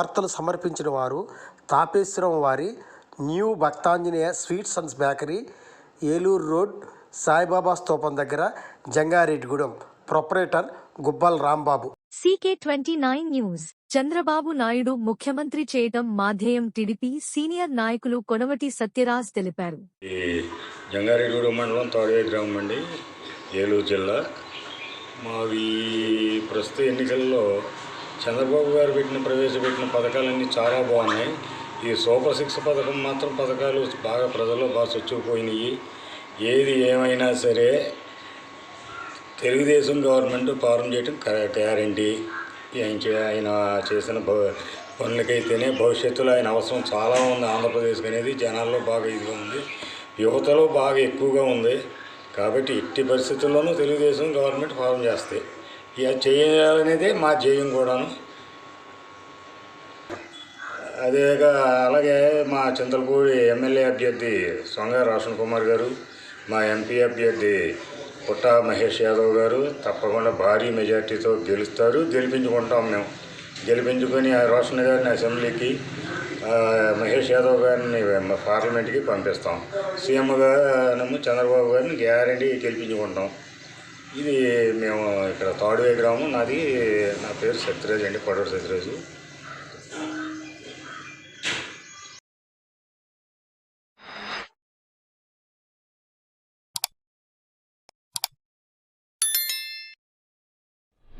వార్తలు సమర్పించిన వారు తాపేశ్వరం వారి new Bhaktanjaneya sweets and bakery Eluru road Saibaba స్తూపం దగ్గర Jangareddygudem. Proprietor Gubbal Rambabu. CK twenty nine news. Chandrababu Naidu ముఖ్యమంత్రి చేయటం మాధేయం టీడీపీ సీనియర్ నాయకులు కొనవటి సత్యరాజ్ తెలిపారు. ఈ జంగారెడ్డిగూడెం మండలం తాడవే గ్రామం అండి ఏలూరు జిల్లా. మావి ప్రస్తుత ఎన్నికల్లో చంద్రబాబు గారు పెట్టిన ప్రవేశపెట్టిన పథకాలన్నీ చాలా బాగున్నాయి. ఈ సూపర్ సిక్స్ పథకం మాత్రం పథకాలు బాగా ప్రజల్లో బాగా చొచ్చుకుపోయినాయి. ఏది ఏమైనా సరే తెలుగుదేశం గవర్నమెంట్ ఫారం చేయడం గ్యారంటీ. ఆయన ఆయన చేసిన భ- పనులకైతేనే భవిష్యత్తులో ఆయన అవసరం చాలా ఉంది ఆంధ్రప్రదేశ్కి అనేది. జనాల్లో బాగా ఇదిగా ఉంది. యువతలో బాగా ఎక్కువగా ఉంది. కాబట్టి ఎట్టి పరిస్థితుల్లోనూ తెలుగుదేశం గవర్నమెంట్ ఫారం చేస్తాయి. చేయాలనేదే మా జయం కూడాను. అదేగా అలాగే మా చింతలపూడి ఎమ్మెల్యే అభ్యర్థి సొంగ రోషన్ కుమార్ గారు మా ఎంపీ అభ్యర్థి పుట్ట మహేష్ యాదవ్ గారు తప్పకుండా భారీ మెజార్టీతో గెలుస్తారు. గెలిపించుకుంటాం మేము. గెలిపించుకొని ఆ రోషన్ గారిని అసెంబ్లీకి మహేష్ యాదవ్ గారిని పార్లమెంట్కి పంపిస్తాం. సీఎంగా చంద్రబాబు గారిని గ్యారంటీ గెలిపించుకుంటాం. ఇది మేము ఇక్కడ తాడువే గ్రామం. నాది నా పేరు సత్యరాజు అండి కొడవరి సత్యరాజు.